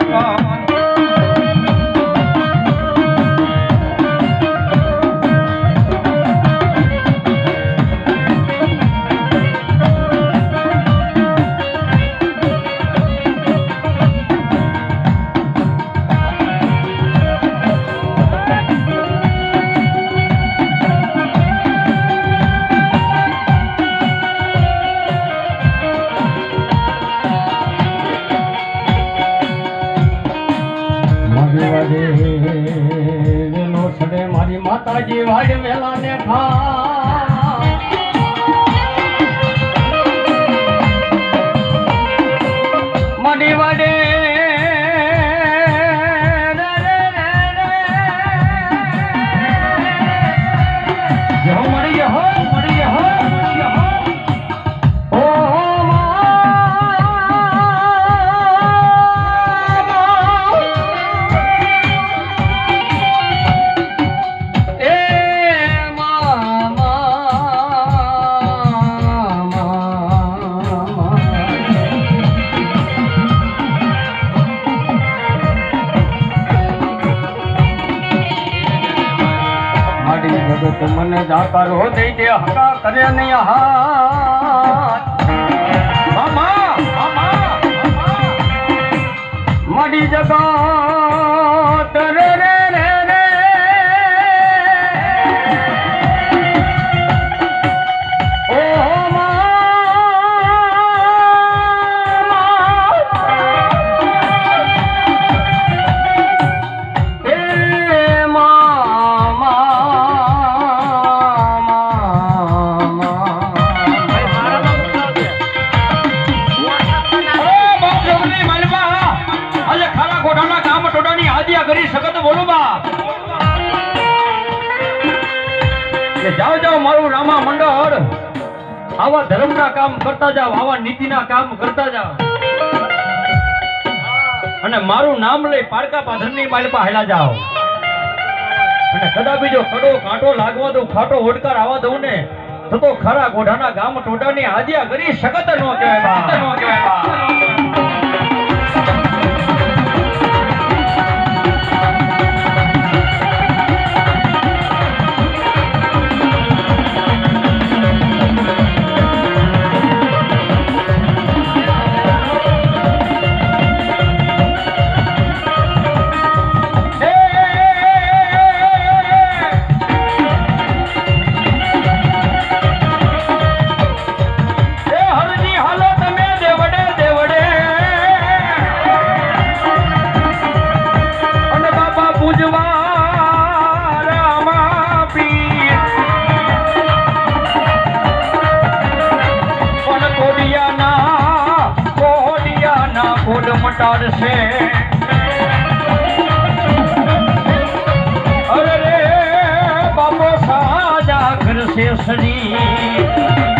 Come. સડે મારી માતાજી વાડ મેલા ને ખા. મારી વાડે મારી જગત મને જાકારો દઈ દે હકા કરે નહીં હા જગા મારી રે રે જાઓ જાઓ, મારું રામા મંડળ. આવા ધર્મના કામ કરતા જાઓ, આવા નીતિના કામ કરતા જાઓ. અને મારું નામ લઈ પારકા પાધરની માલપા હેલા જાઓ. અને કદાપી જો કડો કાંટો લાગવા દઉં, ખાટો ઓડકાર આવવા દઉં ને, તો ખરા ગોઢાના ગામ ટોટાની હાજિયા કરી શકત નો કહેવાય ન કહેવાય કોડ મટાડશે. અરે રે બાપો સાજા કરશે શ્રી